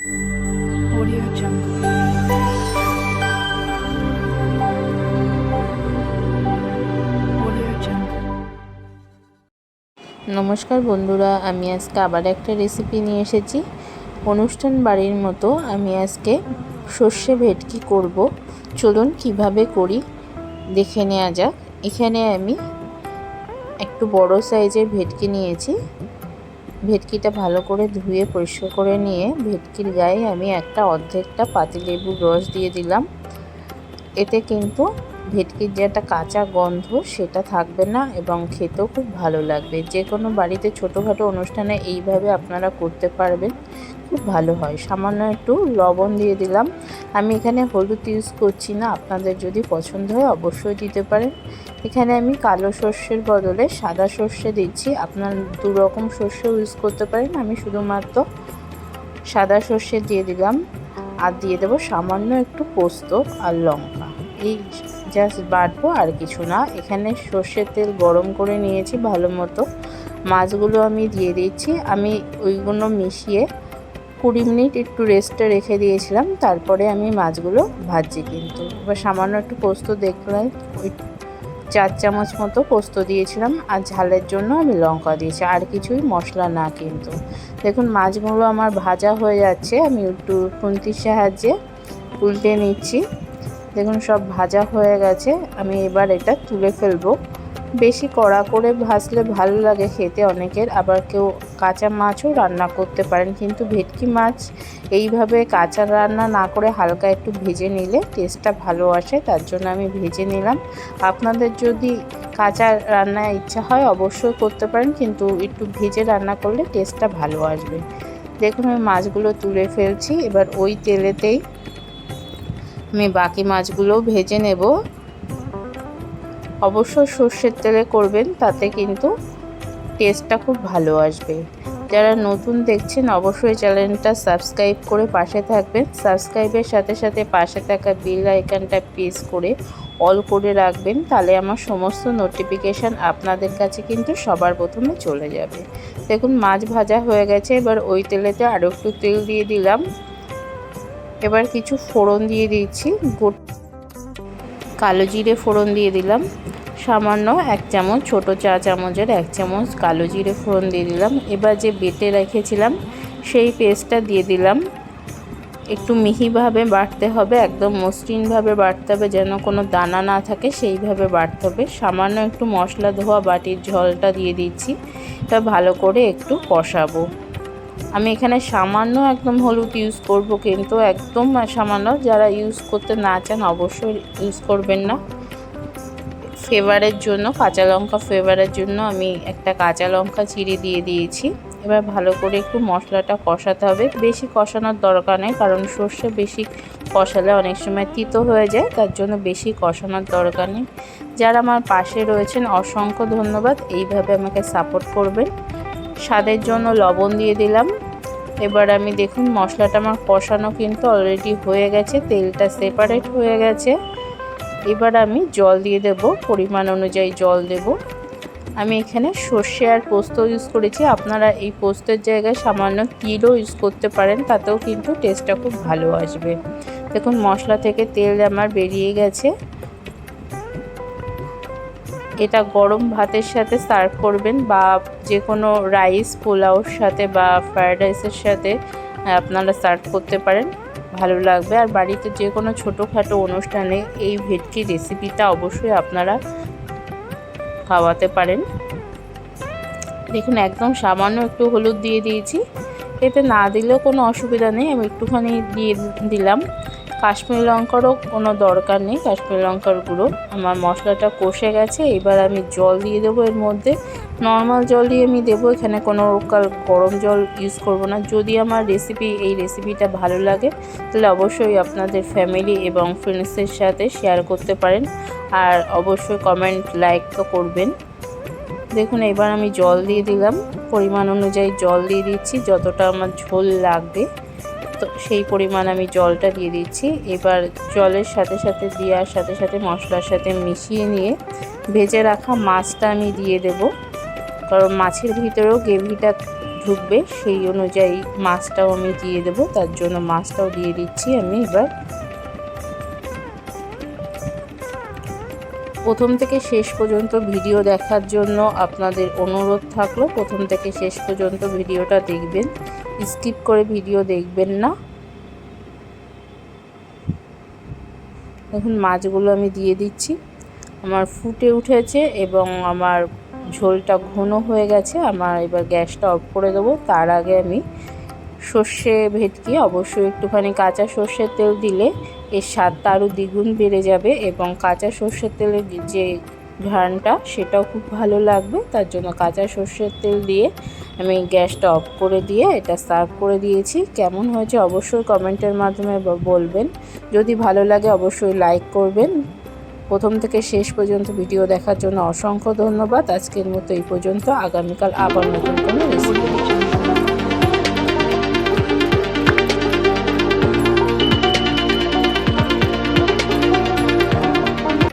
Audio Jungle. নমস্কার বন্ধুরা, আমি আজকে আবার একটা রেসিপি নিয়ে এসেছি। অনুষ্ঠান বাড়ির মতো আমি আজকে সর্ষে ভেটকি করব। চলুন কীভাবে করি দেখে নেওয়া যাক। এখানে আমি একটু বড় সাইজের ভেটকি নিয়েছি। ভেটকিটা ভালো করে ধুয়ে পরিষ্কার করে নিয়ে ভেটকির গায়ে আমি একটা অর্ধেকটা পাতিলেবুর রস দিয়ে দিলাম। এতে কিন্তু ভেটকির যে একটা কাঁচা গন্ধ সেটা থাকবে না এবং খেতেও খুব ভালো লাগবে। যে কোনো বাড়িতে ছোটোখাটো অনুষ্ঠানে এইভাবে আপনারা করতে পারবেন। খুব ভালো হয়। সামান্য একটু লবণ দিয়ে দিলাম। আমি এখানে হলুদ ইউজ করছি না। আপনাদের যদি পছন্দ হয় অবশ্যই দিতে পারেন। এখানে আমি কালো সর্ষের বদলে সাদা সর্ষে দিচ্ছি। আপনার দু রকম সর্ষে ইউজ করতে পারেন। আমি শুধুমাত্র সাদা সর্ষে দিয়ে দিলাম। আর দিয়ে দেবো সামান্য একটু পোস্ত আর লঙ্কা। এই জাস্ট বাটবো আর কিছু না। এখানে সর্ষের তেল গরম করে নিয়েছি ভালো মতো। মাছগুলো আমি দিয়ে দিচ্ছি। আমি ওইগুলো মিশিয়ে কুড়ি মিনিট একটু রেস্টে রেখে দিয়েছিলাম, তারপরে আমি মাছগুলো ভাজছি কিন্তু। এবার সামান্য একটু পোস্ত দেখলাম ওই চার চামচ মতো পোস্ত দিয়েছিলাম, আর ঝালের জন্য আমি লঙ্কা দিয়েছি, আর কিছুই মশলা না কিন্তু। দেখুন, মাছগুলো আমার ভাজা হয়ে যাচ্ছে, আমি একটু খুন্তির সাহায্যে উল্টে নিচ্ছি। দেখুন, সব ভাজা হয়ে গেছে, আমি এবার এটা তুলে ফেলব। বেশি কড়া করে ভাজলে ভালো লাগে খেতে অনেকের। আবার কেউ কাঁচা মাছও রান্না করতে পারেন, কিন্তু ভেটকি মাছ এইভাবে কাঁচা রান্না না করে হালকা একটু ভেজে নিলে টেস্টটা ভালো আসে, তার জন্য আমি ভেজে নিলাম। আপনাদের যদি কাঁচা রান্নার ইচ্ছা হয় অবশ্যই করতে পারেন, কিন্তু একটু ভেজে রান্না করলে টেস্টটা ভালো আসবে। দেখুন, আমি মাছগুলো তুলে ফেলছি। এবার ওই তেলেতেই আমি বাকি মাছগুলোও ভেজে নেব। অবশ্যই সর্ষের তেলে করবেন, তাতে কিন্তু টেস্টটা খুব ভালো আসবে। যারা নতুন দেখছেন, অবশ্যই চ্যানেলটা সাবস্ক্রাইব করে পাশে থাকবেন। সাবস্ক্রাইবের সাথে সাথে পাশে থাকা বিল আইকনটা প্রেস করে অল করে রাখবেন, তাহলে আমার সমস্ত নোটিফিকেশান আপনাদের কাছে কিন্তু সবার প্রথমে চলে যাবে। দেখুন, মাছ ভাজা হয়ে গেছে, এবার ওই তেলেতে আরও একটু তেল দিয়ে দিলাম। এবার কিছু ফোড়ন দিয়ে দিচ্ছি গোট কালো জিরে ফোড়ন দিয়ে দিলাম। সামান্য এক চামচ, ছোট চা চামচের এক চামচ কালো জিরে ফোড়ন দিয়ে দিলাম। এবার যে বেটে রেখেছিলাম, সেই পেস্টটা দিয়ে দিলাম। একটু মিহিভাবে বাটতে হবে, একদম মসৃণভাবে বাটতে হবে, যেন কোনো দানা না থাকে, সেইভাবে বাটতে হবে। সামান্য একটু মশলা ধোয়া বাটির ঝলটা দিয়ে দিচ্ছি। তা ভালো করে একটু কষাবো। আমি এখানে সামান্য একদম হলুদ ইউজ করব, কিন্তু একদম সামান্য যারা ইউজ করতে না চান অবশ্যই ইউজ করবেন না। ফ্লেভারের জন্য, কাঁচা লঙ্কা ফ্লেভারের জন্য আমি একটা কাঁচা লঙ্কা চিড়ে দিয়ে দিয়েছি। এবার ভালো করে একটু মশলাটা কষাতে হবে। বেশি কষানোর দরকার নেই, কারণ সর্ষে বেশি কষালে অনেক সময় তিতো হয়ে যায়, তার জন্য বেশি কষানোর দরকার নেই। যারা আমার পাশে রয়েছেন, অসংখ্য ধন্যবাদ। এইভাবে আমাকে সাপোর্ট করবেন। স্বাদের জন্য লবণ দিয়ে দিলাম। এবার আমি দেখুন মশলাটা আমার কষানো কিন্তু অলরেডি হয়ে গেছে, তেলটা সেপারেট হয়ে গেছে। এবার আমি জল দিয়ে দেব, পরিমাণ অনুযায়ী জল দেব। আমি এখানে সর্ষে আর পোস্ত ইউজ করেছি। আপনারা এই পোস্তের জায়গায় সামান্য তিলও ইউজ করতে পারেন, তাতেও কিন্তু টেস্টটা খুব ভালো আসবে। দেখুন মশলা থেকে তেল আমার বেরিয়ে গেছে। এটা গরম ভাতের সাথে সার্ভ করবেন বা যে কোনো রাইস পোলাওর সাথে বা ফ্রায়েড রাইসের সাথে আপনারা সার্ভ করতে পারেন। ভালো লাগবে। আর বাড়িতে যে কোনো ছোটোখাটো অনুষ্ঠানে এই ভেটকি রেসিপিটা অবশ্যই আপনারা খাওয়াতে পারেন। দেখুন, একদম সামান্য একটু হলুদ দিয়ে দিয়েছি। এতে না দিলেও কোনো অসুবিধা নেই। আমি একটুখানি দিয়ে দিলাম। কাশ্মীর লঙ্কারও কোনো দরকার নেই, কাশ্মীর লঙ্কার গুঁড়ো। আমার মশলাটা কষে গেছে, এবার আমি জল দিয়ে দেবো এর মধ্যে। নর্মাল জল দিয়ে আমি দেবো, এখানে কোনো কাল গরম জল ইউজ করব না। যদি আমার রেসিপি এই রেসিপিটা ভালো লাগে, তাহলে অবশ্যই আপনাদের ফ্যামিলি এবং ফ্রেন্ডসের সাথে শেয়ার করতে পারেন। আর অবশ্যই কমেন্ট লাইক তো করবেন। দেখুন, এবার আমি জল দিয়ে দিলাম। পরিমাণ অনুযায়ী জল দিয়ে দিচ্ছি, যতটা আমার ঝোল লাগবে। সেই পরিমাণ আমি জলটা দিয়ে দিচ্ছি। এবার জলের সাথে সাথে দেওয়ার সাথে সাথে মশলার সাথে মিশিয়ে নিয়ে ভেজে রাখা মাছটা আমি দিয়ে দেব। কারণ মাছের ভিতরেও গ্রেভিটা ঢুকবে, সেই অনুযায়ী মাছটাও আমি দিয়ে দেবো। তার জন্য মাছটাও দিয়ে দিচ্ছি আমি এবার। প্রথম থেকে শেষ পর্যন্ত ভিডিও দেখার জন্য আপনাদের অনুরোধ থাকল। প্রথম থেকে শেষ পর্যন্ত ভিডিওটা দেখবেন। স্কিপ করে ভিডিও দেখবেন না। এখন মাছগুলো আমি দিয়ে দিচ্ছি। আমার ফুটে উঠেছে এবং আমার ঝোলটা ঘন হয়ে গেছে। আমার এবার গ্যাসটা অফ করে দেবো। তার আগে আমি সর্ষে ভেটকি, অবশ্যই একটুখানি কাঁচা সর্ষের তেল দিলে এর স্বাদটা আরও দ্বিগুণ বেড়ে যাবে এবং কাঁচা সর্ষের তেলের যে ঘ্রাণটা, সেটাও খুব ভালো লাগবে। তার জন্য কাঁচা সর্ষের তেল দিয়ে আমি গ্যাসটা অফ করে দিয়ে এটা সার্ভ করে দিয়েছি। কেমন হয়েছে অবশ্যই কমেন্টের মাধ্যমে বলবেন। যদি ভালো লাগে অবশ্যই লাইক করবেন। প্রথম থেকে শেষ পর্যন্ত ভিডিও দেখার জন্য অসংখ্য ধন্যবাদ। আজকের মতো এই পর্যন্ত। আগামীকাল আবার নতুন কোনো রেসিপি